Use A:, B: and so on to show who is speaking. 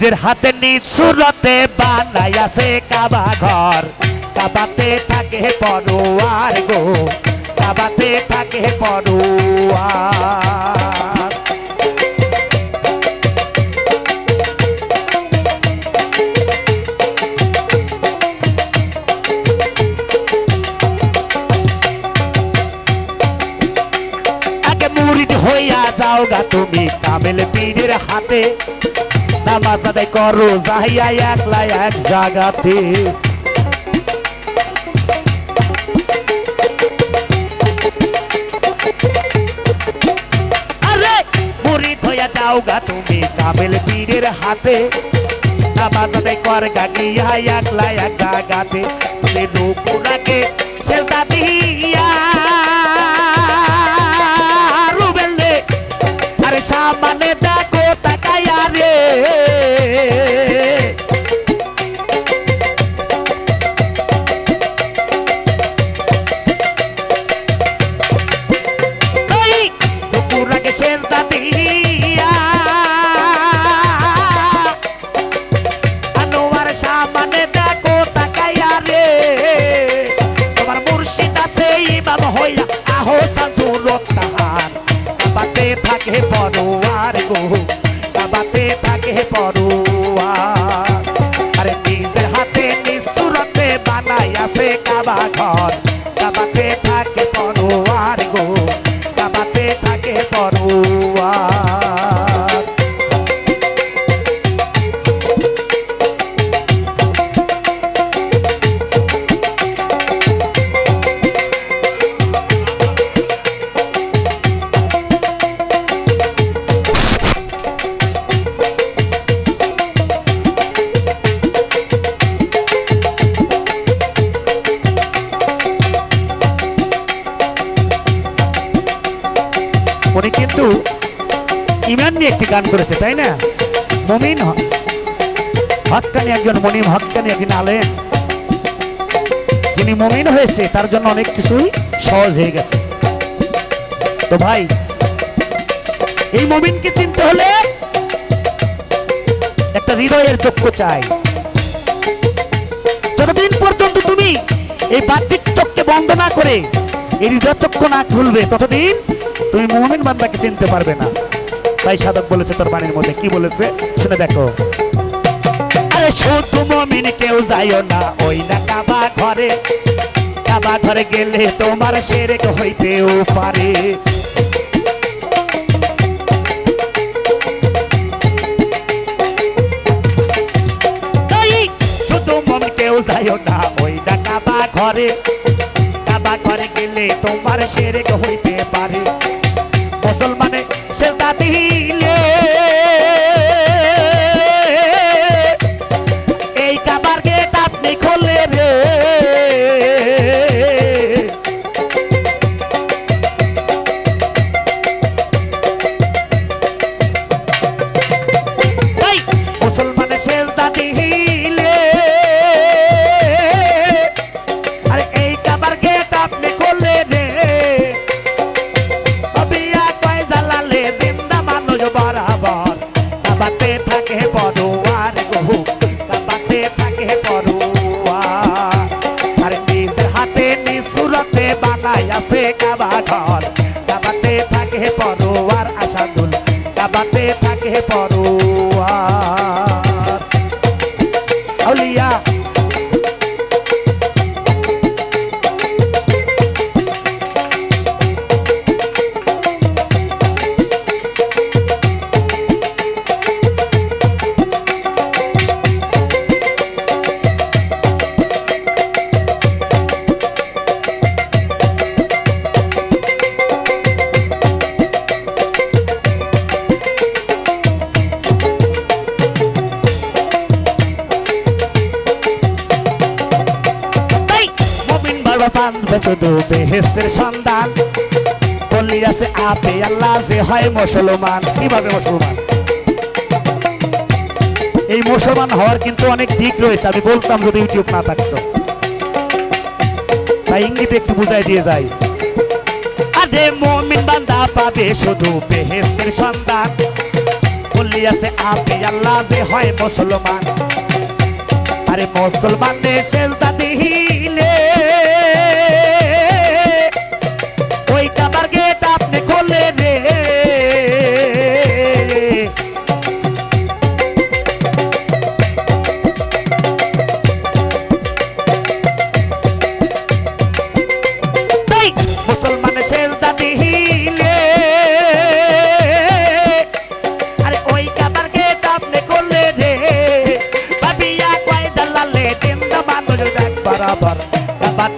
A: নিজের হাতে নিঃসুরতে বানাইয়াছে কাবা ঘর। কাবাতে থাকে পড়ুয়ার গো, কাবাতে থাকে পড়ুয়ার। হইয়া যাও গা তুমি কামেল পীরের হাতে। নামাজ আদায় করো, যাইয়া একলা এক জাগাতে আরে মুরিদ হইয়া যাও গা তুমি কামেল পীরের হাতে। নামাজ আদায় কর গা গিয়া একলা এক জাগাতে তুমি রূপুরাকে সেজদা দিয়া। রুবেলে আরে সামনে থাকে কিন্তু ইমান নিয়ে একটি গান করেছে, তাই না? মমিন হ- হক্কানি একজন মনিম হক্কানি একজন আলেন যিনি মমিন হয়েছে, তার জন্য অনেক কিছুই সহজ হয়ে গেছে। তো ভাই, এই মমিনকে চিনতে হলে একটা হৃদয়ের চক্ষ চাই। যতদিন পর্যন্ত তুমি এই বাহ্যিক চক্ষে বন্ধ না করে এই হৃদয় চক্ষ না খুলবে, ততদিন তুমি মুমিন বান্দাকে চিনতে পারবে না। তাই সাধক বলেছে তোর বাণীর মধ্যে, কি বলেছে? শুনে দেখো। আরে শুধু মমিন কেউ যাইও না, ওই না কাবা ঘরে। কাবা ঘরে গেলে তোমার সেরেক হইতেও পারে। যাইও না, ওই না কাবা ঘরে। কাবা ঘরে গেলে তোমার সেরেক হইতে পারে। মুসলমানে সেজদা দিলে কাবাতে থাকে পড়ুয়া আউলিয়া বেহেস্তের সন্ধান। আছে আপে আল্লাহ যে হয় মুসলমান। কীভাবে মুসলমান? এই মুসলমান হওয়ার কিন্তু অনেক দিক রয়েছে, আমি বলতাম যদি ইউটিউব না তাই ইঙ্গিতে একটু বুঝাই দিয়ে যাই। আরে মমিন বান্দা পাবে শুধু বেহেস্তের সন্ধান। বললি বলিয়াছে আপনি আল্লাহ যে হয় মুসলমান। আরে মুসলমানে সেজদা দিলে